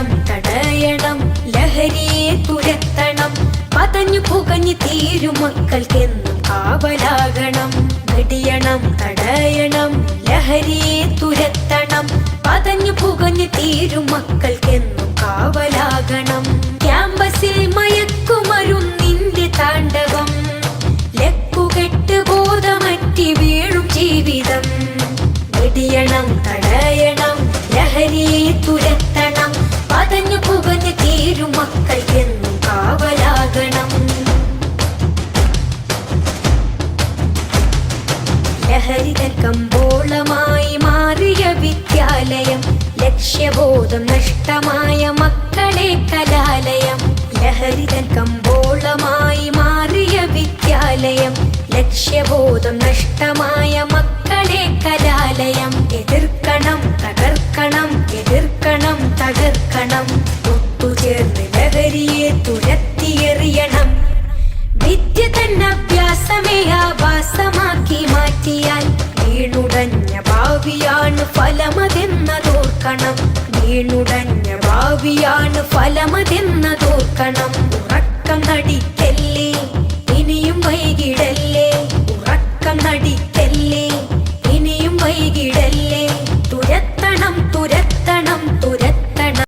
തടയണം തടയണം ലഹരിയെ തുരത്തണം. പതഞ്ഞു പുകഞ്ഞു തീരും മക്കൾക്കെന്നും കാവലാകണം. വെടിയണം തടയണം ലഹരിയെ തുരത്തണം. പതഞ്ഞു പുകഞ്ഞു തീരും മക്കൾക്കെന്നും കാവലാകണം. ലഹരിതൻ കമ്പോളമായി മാറിയ വിദ്യാലയം ലക്ഷ്യബോധം നഷ്ടമായ മക്കളെ കലാലയം. ലഹരിതൻ കമ്പോളമായി മാറിയ വിദ്യാലയം ലക്ഷ്യബോധം നഷ്ടമായ മക്കളെ കലാലയം. എതിർക്കണം തകർക്കണം എതിർക്കണം തകർക്കണം. ഭാവിയാണ് ഫലമതെന്നതോർക്കണം. വീണുടഞ്ഞ ഭാവിയാണ് ഫലമതെന്നതോർക്കണം. ഉറക്കം നടി ഇനിയും വൈകിടല്ലേ